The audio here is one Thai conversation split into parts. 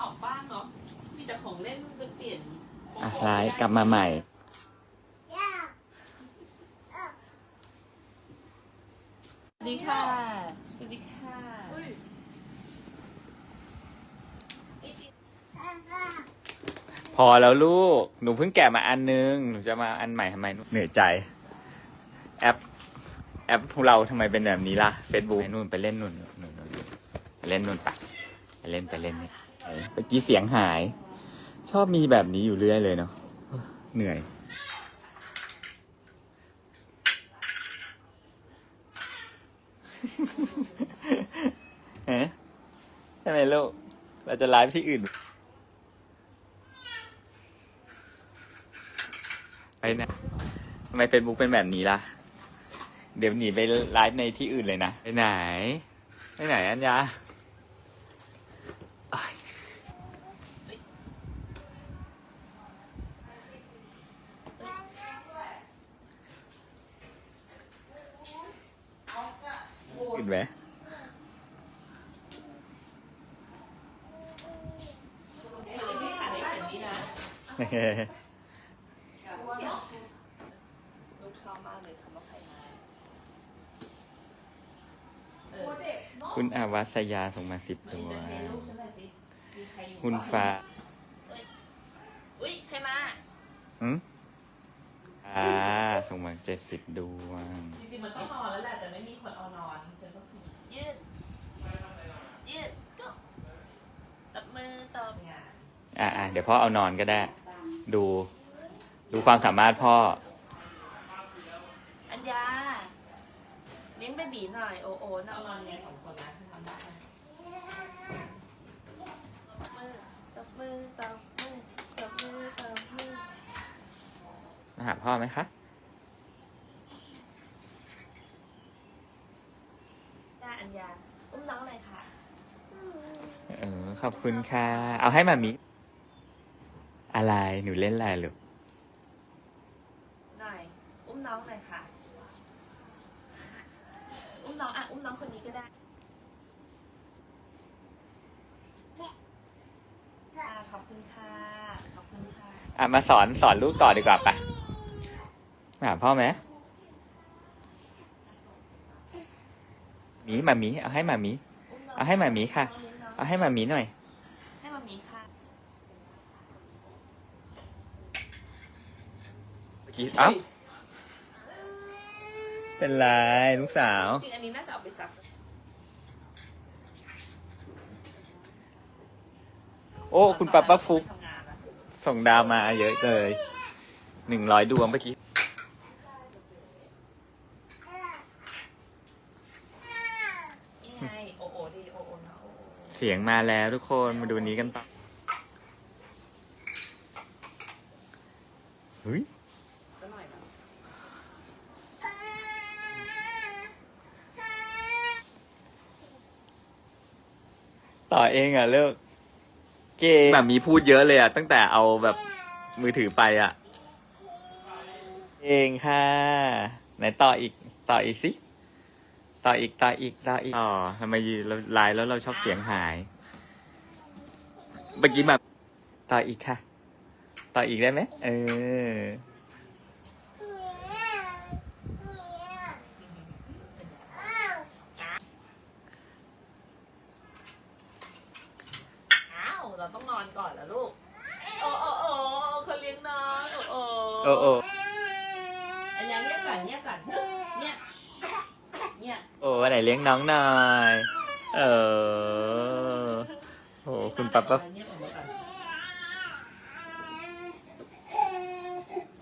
ออกบ้างเนาะ มีแต่ของเล่นไปเปลี่ยนอะไลฟ์กลับมาใหม่ สวัสดีค่ะ สวัสดีค่ะพอแล้วลูก หนูเพิ่งแกะมาอันนึง หนูจะมาอันใหม่ทำไมเหนื่อยใจ แอป แอปพวกเราทำไมเป็นแบบนี้ล่ะ Facebook ไปนู่นไปเล่นนู่นนู่นนู่นนู่นไปเล่นนู่นปะไปเล่นไปเล่นนี่เอ้ย เมื่อกี้เสียงหาย ชอบมีแบบนี้อยู่เรื่อยเลยเนาะเหนื่อย ฮะใช่ไมลูกเราจะไลฟ์ที่อื่น ไปนะทำไมเฟซบุ๊กเป็นแบบนี้ล่ะ เดี๋ยวหนีไปไลฟ์ในที่อื่นเลยนะ ไปไหน ไปไหนอัญญา อื่นไหมเดี๋ยวพี่ถ่ายในเข็มนี้นะลูกชอบมากเลยคำว่าใครมาเออเด็กเนาะคุณอาวัสยาส่งมาสิบมาตัอินวเตอร์เทนลูกฉันหน่อยสิมีใครอยู่คุณฟ้าอุ้ยใครมาอืมอ่า ส่งมาเจ็ดสิบดวงจริงๆมันต้องนอนแล้วแหละแต่ไม่มีคนเอานอนฉันก็คือยืดยืดก็ตบมือตบงานอ่าอ่าเดี๋ยวพ่อเอานอนก็ได้ ดู ดูความสามารถพ่อ อัญญาเลี้ยงเบบีหน่อยโอโอน่าเอานอนไงสองคนนะทำได้ไหมตบมือตบมือตบมือตบมือตบมือมาหาพ่อไหมคะ ได้อัญญาอุ้มน้องหน่อยค่ะ เออ ขอบคุณค่ะ เอาให้มามิ อะไร หนูเล่นอะไรลูกหน่อย อุ้มน้องหน่อยค่ะ อุ้มน้องอะ อุ้มน้องคนนี้ก็ได้ค่ะขอบคุณค่ะ ขอบคุณค่ะ อะ มาสอนสอนลูกต่อดีกว่าปะมาหาพ่อไหมหมีมามี เอาให้มามีอุ้มน้องเอาให้หมามีค่ะน้อง เลี้ยงน้องเอาให้มามีหน่อย ให้มามีค่ะเมื่อกี้เอ้าเป็นไรลูกสาว จริงอันนี้น่าจะเอาไปซัก โอ้ คุณป้าป้าฟุกทำงานนะส่งดาวมาเยอะเลยหนึ่งร้อยดวงเมื่อกี้ นี่ไงโอโอดีโอโอนะโอโอ เสียงมาแล้วทุกคนมาดูนี้กันต่อเฮ้ยสักหน่อยนะต่อเองอะเลิกเก่งแบบมีพูดเยอะเลยอะ ตั้งแต่เอาแบบมือถือไปอะ เองค่ะ ไหนต่ออีกต่ออีกสิ ต่ออีกต่ออีกต่ออีกต่อทำไมเราไลน์แล้วเราชอบเสียงหาย เมื่อกี้แบบต่ออีกค่ะ ต่ออีกได้ไหมเออ อ้าวเราต้องนอนก่อนแล้วลูก โอ้โอ้โอ้เขาเลี้ยงน้องโอ้โอ้โอ้โอ้อันยังเงียบก่อนเงียบก่อน เนี่ยเนี่ยโอ้วันไหนเลี้ยงน้องหน่อย เออโอ้คุณป้าป้าเงียบออกมาก่อน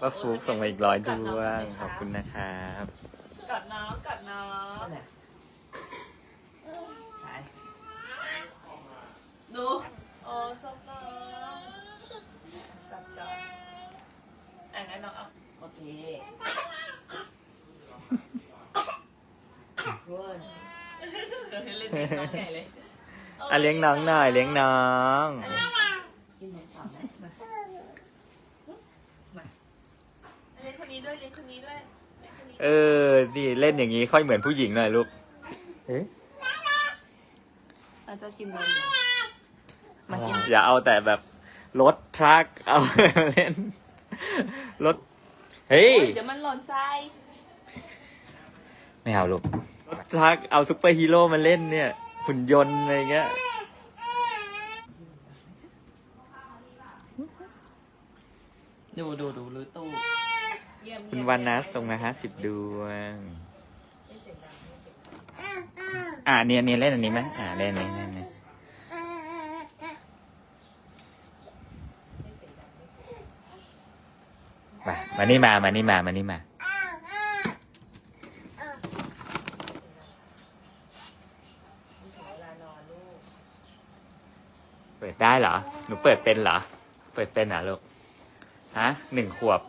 ป้าฟุกส่งมาอีกร้อยดวงขอบคุณนะครับ กอดน้องกอดน้องไปดูโอ้สบน้องจับจับอะงั้นน้องเอาโอเคเว้ยเล่ นน้องใหญ่เลยอะเลี้ยงน้องหน่อยเลี้ยงน้องกินไหนต่อไหมมามาเลี้ยงคนนี้ด้วยเลี้ยงคนนี้ด้วยเลี้ยงคนนี้เออดิเล่นอย่างนี้ค่อยเหมือนผู้หญิงหน่อยลูกเอ๊ะอาจจะกินนมอยู่มากินอย่าเอาแต่แบบรถทรัคเอาเล่นรถเฮ้ยโอ้ยเดี๋ยวมันหล่นทรายไม่เอาลูกร ถทรัคเอาซุปเปอร์ฮีโร่มาเล่นเนี่ย หุ่นยนต์อะไรเงี้ย ดูดูดูรื้อตู้เยี่ยมคุณเยี่ยมวันนัสเยี่ยมส่งมาห้าสิบดวงไม่เสียงดังไม่เสียงดังอ่าเนี่ยเนี่ยเล่นอันนี้ไหมอ่าเล่นเล่นเล่นเล่นไม่เสียงดังไม่เสียงดังมามานี่มา มานี่มา มานี่มา ไม่ถึงเวลานอนลูก เปิดได้เหรอ หนูเปิดเป็นเหรอ เปิดเป็นเหรอลูก ฮะหนึ่งขวบ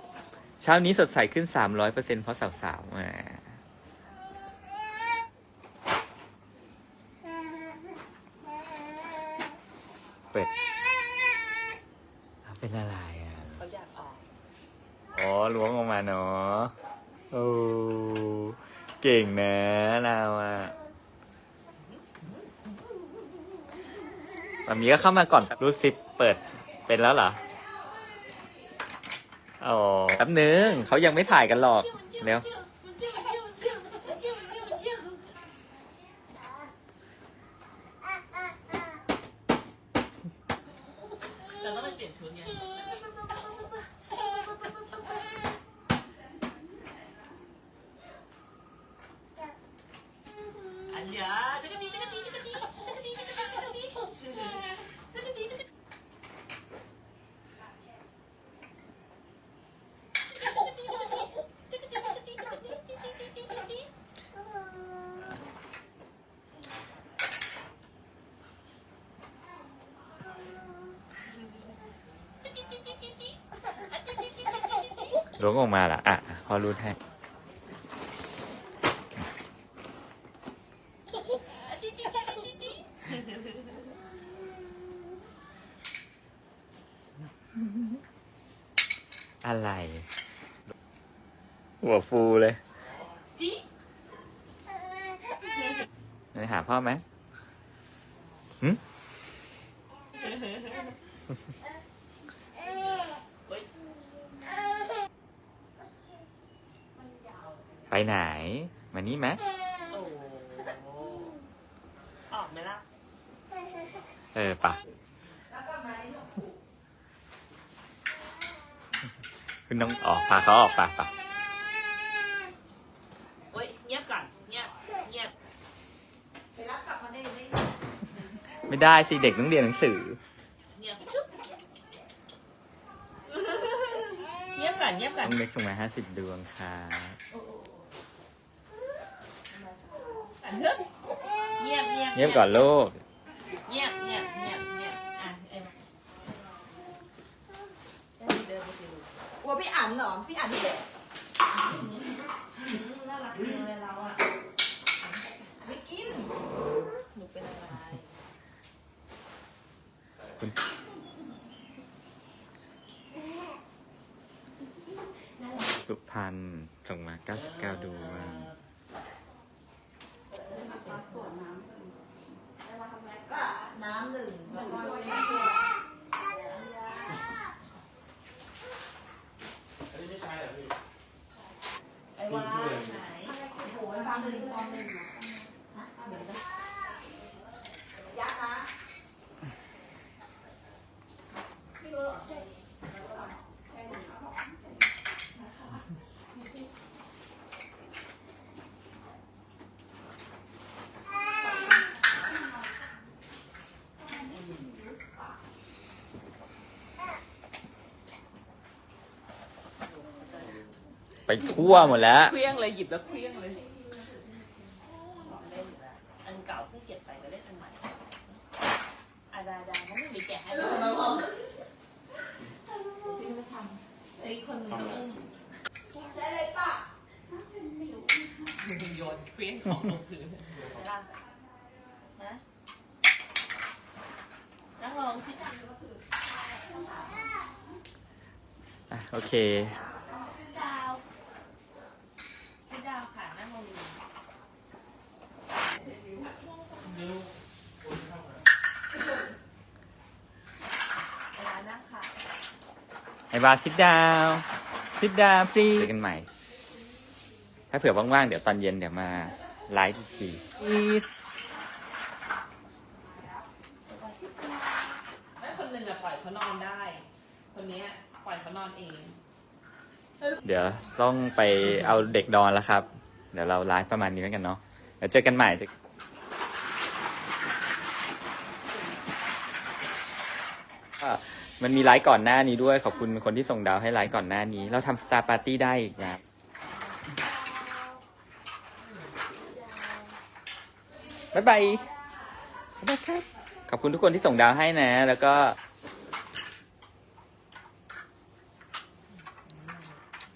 เช้านี้สดใสขึ้นสามร้อยเปอร์เซ็นเพราะสาวๆมาเปิดเอาเป็นอะไรอะเขาอยากออกอ๋อล้วงออกมาเนาะโอ้เก่งนะเราอะ แบบนี้ก็เข้ามาก่อนรู้สิบเปิดเป็นแล้วเหรออ๋อแป๊บนึงเขายังไม่ถ่ายกันหรอกเดี๋ยวเราต้องไปเปลี่ยนชุดไง ล้วงออกมาล่ะ อะ พอรู้ให้ อะไร หัวฟูเลยจิไปหาพ่อไหมหึเฮ้ย ไปไหน มานี่ไหมโอ้ออกไหมล่ะ เออปะคุณน้องออกพาเขาออกปะปะเฮ้ยเงียบก่อนเงียบเงียบไม่ได้สิเด็กต้องเรียนหนังสือ เงียบชุบเงียบก่อนเงียบก่อนต้องเล็กส่งมาห้าสิบดวงค่ะ อัน เฮ้ยเงียบเงียบเงียบก่อนลูก เงียบเงียบเงียบเงียบอะเอ็มเดินไปสิลูกกลัวพี่อันเหรอ พี่อันเด็ก น่ารักจังเลยเราอะ ไม่กิน หนูเป็นอะไร สุพรรณส่งมาเก้าสิบเก้าดวง ก็น้ำหนึ่งแล้วก็เป็น ไอ้วาไหน โอ้โหน้ำหนึ่งฟองหนึ่งนะยักษ์นะ ไป ทั่วหมดแล้ว เคลี้ยงเลยหยิบแล้วเคลี้ยงเลย อันเก่าเพิ่งเก็บไปก็เล่นอันใหม่อะได้ได้เขาไม่มีแกะให้เลยมาพอไอ้คนมันก็อุ้มใช่เลยป่ะโยนเคลี้ยงของลงพื้นไปล่ะนะนั่งลงสิ อะโอเค ไอ้บาซิดดาวซิดดาวฟรีเจอกันใหม่ ถ้าเผื่อว่างๆ เดี๋ยวตอนเย็นเดี๋ยวมาไลฟ์อีกทีขอชิบไม่คนหนึ่งอะปล่อยเขานอนได้ คนเนี้ปล่อยเขานอนเอง เดี๋ยวต้องไปเอาเด็กดอนแล้วครับ เดี๋ยวเราไลฟ์ประมาณนี้แล้วกันเนาะเดี๋ยวเจอกันใหม่ มันมีไลฟ์ก่อนหน้านี้ด้วย ขอบคุณคนที่ส่งดาวให้ไลฟ์ก่อนหน้านี้ เราทำสตาร์ปาร์ตี้ได้อีกนะบ๊ายบายบ๊ายบายครับขอบคุณทุกคนที่ส่งดาวให้นะ แล้วก็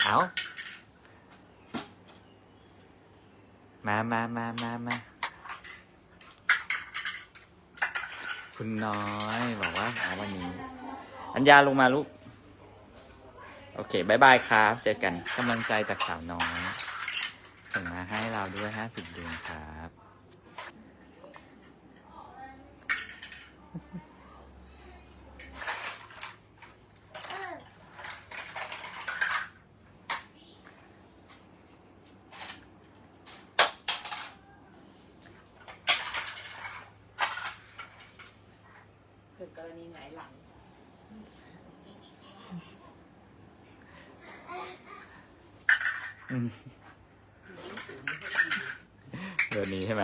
เอามามามามามา คุณน้อยบอกว่าหาวันนี้ อัญญาลงมาลูก โอเคบายบายครับ เจอกันกำลังใจจากสาวน้อยส่งมาให้เราด้วยห้าสิบดวงครับ รณีไหนหลังเดี๋ยวนี้ใช่ไหม